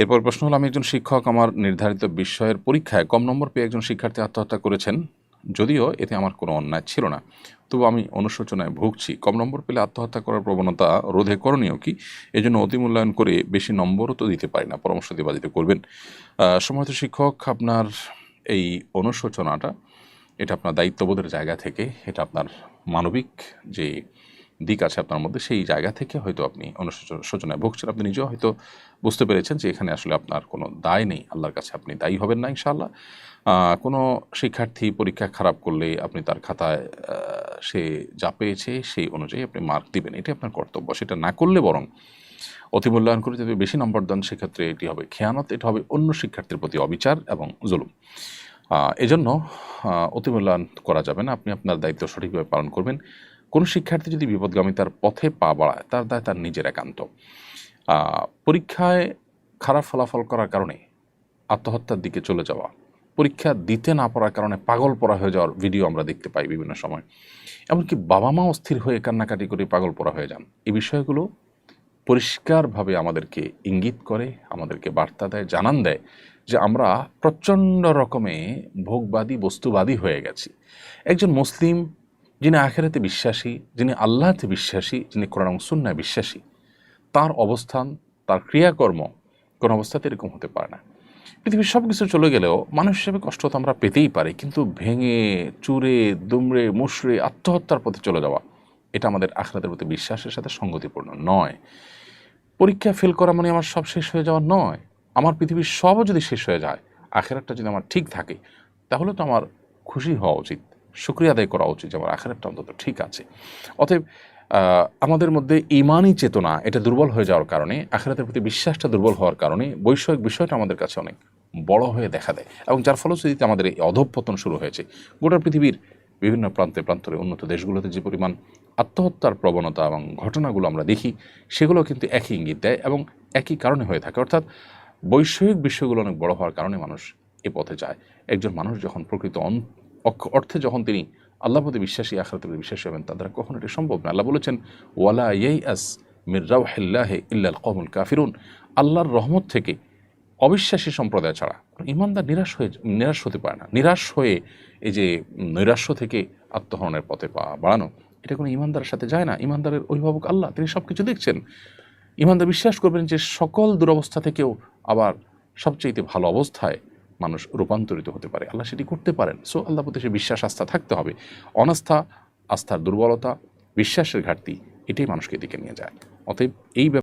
এরপর প্রশ্ন হলো, আমি একজন শিক্ষক, আমার নির্ধারিত বিষয়ের পরীক্ষায় কম নম্বর পেয়ে একজন শিক্ষার্থী আত্মহত্যা করেছেন, যদিও এতে আমার কোনো অন্যায় ছিল না। তবু আমি অনুশোচনায় ভুগছি। কম নম্বর পেলে আত্মহত্যা করার প্রবণতা রোধে করণীয় কি? এজন্য অতি মূল্যায়ন করে বেশি নম্বরও তো দিতে পারি না। পরামর্শ দিয়ে বাদিতে করবেন সম্মানিত শিক্ষক, আপনার এই অনুশোচনাটা, এটা আপনার দায়িত্ববোধের জায়গা থেকে, এটা আপনার মানবিক যে দিক আছে আপনার মধ্যে, সেই জায়গা থেকে হয়তো আপনি অনুশোচনায় ভুগছেন। আপনি নিজেও হয়তো বুঝতে পেরেছেন যে এখানে আসলে আপনার কোনো দায় নেই। আল্লাহর কাছে আপনি দায়ী হবেন না ইনশাআল্লাহ। কোনো শিক্ষার্থী পরীক্ষা খারাপ করলে আপনি তার খাতায় সে যা পেয়েছে সেই অনুযায়ী আপনি মার্ক দিবেন। এটি আপনার কর্তব্য। সেটা না করলে বরং অতি মূল্যায়ন করে যদি বেশি নম্বর দেন, সেক্ষেত্রে এটি হবে খেয়ানত, এটা হবে অন্য শিক্ষার্থীর প্রতি অবিচার এবং জুলুম। এজন্য অতি মূল্যায়ন করা যাবে না। আপনি আপনার দায়িত্ব সঠিকভাবে পালন করবেন। কোনো শিক্ষার্থী যদি বিপদগামিতার পথে পা বাড়ায়, তার দায় তার নিজের একান্ত। পরীক্ষায় খারাপ ফলাফল করার কারণে আত্মহত্যার দিকে চলে যাওয়া, পরীক্ষা দিতে না পারার কারণে পাগল পড়া হয়ে যাওয়ার ভিডিও আমরা দেখতে পাই বিভিন্ন সময়। এমনকি বাবা মা অস্থির হয়ে কান্নাকাটি করে পাগল পড়া হয়ে যান। এই বিষয়গুলো পরিষ্কারভাবে আমাদেরকে ইঙ্গিত করে, আমাদেরকে বার্তা দেয়, জানান দেয় যে আমরা প্রচণ্ড রকমে ভোগবাদী, বস্তুবাদী হয়ে গেছি। একজন মুসলিম যিনি আখেরাতে বিশ্বাসী, যিনি আল্লাহতে বিশ্বাসী, যিনি কোরআন সুন্নায় বিশ্বাসী, তার অবস্থান, তার ক্রিয়াকর্ম কোনো অবস্থাতে এরকম হতে পারে না। পৃথিবীর সব কিছু চলে গেলেও মানুষ হিসেবে কষ্ট তো আমরা পেতেই পারি, কিন্তু ভেঙে, চুরে, দুমড়ে মুশড়ে আত্মহত্যার পথে চলে যাওয়া, এটা আমাদের আখরাতের প্রতি বিশ্বাসের সাথে সঙ্গতিপূর্ণ নয়। পরীক্ষা ফেল করা মানে আমার সব শেষ হয়ে যাওয়া নয়। আমার পৃথিবীর সবও যদি শেষ হয়ে যায়, আখেরাতটা যদি আমার ঠিক থাকে, তাহলে তো আমার খুশি হওয়া উচিত। শুক্রিয়া আদায় করা উচিত যে আমার আখেরাতটা অন্তত ঠিক আছে। অতএব আমাদের মধ্যে ইমানই চেতনা, এটা দুর্বল হয়ে যাওয়ার কারণে, আখেরাতের প্রতি বিশ্বাসটা দুর্বল হওয়ার কারণে বৈষয়িক বিষয়টা আমাদের কাছে অনেক বড় হয়ে দেখা দেয় এবং যার ফলশ্রুতিতে আমাদের এই অধঃপতন শুরু হয়েছে। গোটা পৃথিবীর বিভিন্ন প্রান্তে প্রান্তরে উন্নত দেশগুলোতে যে পরিমাণ আত্মহত্যার প্রবণতা এবং ঘটনাগুলো আমরা দেখি, সেগুলো কিন্তু একই ইঙ্গিত দেয় এবং একই কারণে হয়ে থাকে। অর্থাৎ, বৈষয়িক বিষয়গুলো অনেক বড় হওয়ার কারণে মানুষ এ পথে যায়। একজন মানুষ যখন প্রকৃত অর্থে যখন তিনি আল্লাহ প্রতি বিশ্বাসী, আখরাতের প্রতি বিশ্বাসী হবেন, তার দ্বারা কখনো এটি সম্ভব না আল্লাহ বলেছেন, ওয়ালা ইয়াই আস মির রাউহিল্লাহে ইল্লাল কমুল কাফিরুন আল্লাহর রহমত থেকে অবিশ্বাসী সম্প্রদায় ছাড়া ইমানদার নিরাশ হয়ে নিরাশ হতে পারে না। নিরাশ হয়ে এই যে নৈরাশ্য থেকে আত্মহরণের পথে পা বাড়ানো, এটা কোনো ইমানদারের সাথে যায় না। ইমানদারের অভিভাবক আল্লাহ, তিনি সব কিছু দেখছেন। ইমানদার বিশ্বাস করবেন যে সকল দুরবস্থা থেকেও আবার সবচেয়ে ভালো অবস্থায় মানুষ রূপান্তরিত হতে পারে। আল্লাহ সেটি করতে পারেন। সো আল্লাহ প্রতি সে বিশ্বাস, আস্থা থাকতে হবে। অনাস্থা, আস্থার দুর্বলতা, বিশ্বাসের ঘাটতি, এটাই মানুষকে এদিকে নিয়ে যায়। অতএব এই